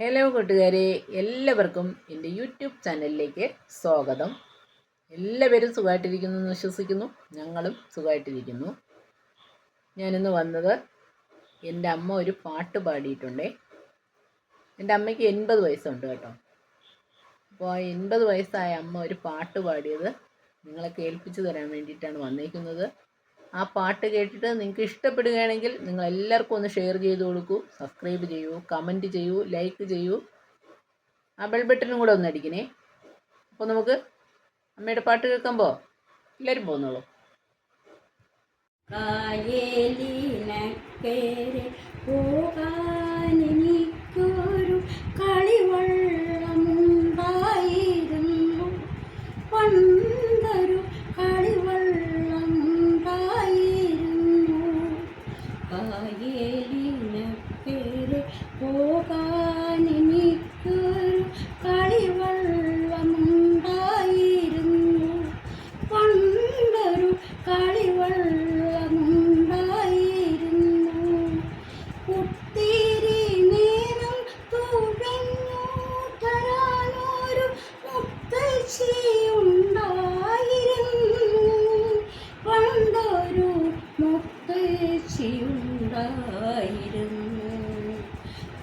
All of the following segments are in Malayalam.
ഹലോ കൂട്ടുകാരെ എല്ലാവർക്കും എന്റെ യൂട്യൂബ് ചാനലിലേക്ക് സ്വാഗതം. എല്ലാവരും സുഖമായിട്ടിരിക്കുന്നു എന്ന് വിശ്വസിക്കുന്നു. ഞങ്ങളും സുഖമായിട്ടിരിക്കുന്നു. ഞാനിന്ന് വന്നത് എന്റെ അമ്മ ഒരു പാട്ട് പാടിയിട്ടുണ്ടേ. എന്റെ അമ്മയ്ക്ക് എൺപത് വയസ്സുണ്ട് കേട്ടോ. അപ്പോൾ ആ എൺപത് വയസ്സായ അമ്മ ഒരു പാട്ട് പാടിയത് നിങ്ങളെ കേൾപ്പിച്ചു തരാൻ വേണ്ടിയിട്ടാണ് വന്നേക്കുന്നത്. ആ പാട്ട് കേട്ടിട്ട് നിങ്ങൾക്ക് ഇഷ്ടപ്പെടുകയാണെങ്കിൽ നിങ്ങൾ എല്ലാവർക്കും ഒന്ന് ഷെയർ ചെയ്ത് കൊടുക്കൂ സബ്സ്ക്രൈബ് ചെയ്യൂ കമന്റ് ചെയ്യൂ ലൈക്ക് ചെയ്യൂ. ആ ബെൽ ബട്ടനും കൂടെ ഒന്ന് അടിക്കണേ. അപ്പോൾ നമുക്ക് അമ്മയുടെ പാട്ട് കേൾക്കുമ്പോൾ എല്ലാവരും കായലിനക്കരെ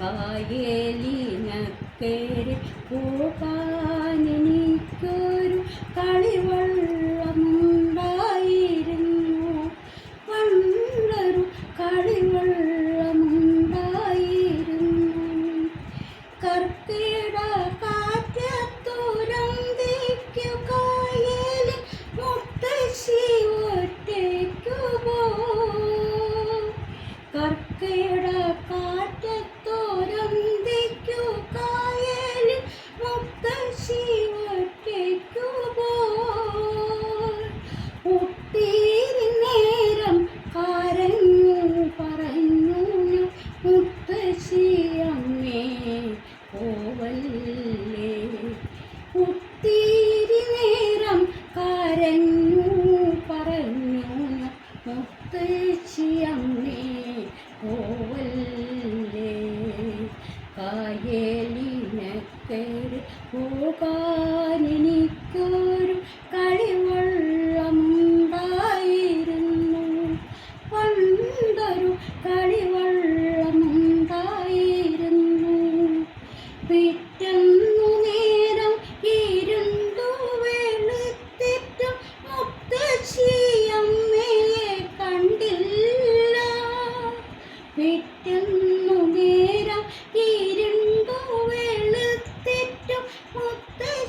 കായലിനക്കരെ പോകാനെനിക്കൊരു കളിവള്ളമുണ്ടായിരുന്നു. പണ്ടൊരു കളിവള്ളമുണ്ടായിരുന്നു. കർക്കിട കാറ്റത്തുരന്തിക്കു കായലിൽ മുത്തശ്ശി ഒറ്റയ്ക്കു പോ. കർക്കിട പോവല്ലേ ഒത്തിരി നേരം കരഞ്ഞു പറഞ്ഞു ഞാൻ, മുത്തശ്ശി അമ്മേ പോവല്ലേ? കായലിനക്കരെ പോകാനെനിക്കൊരു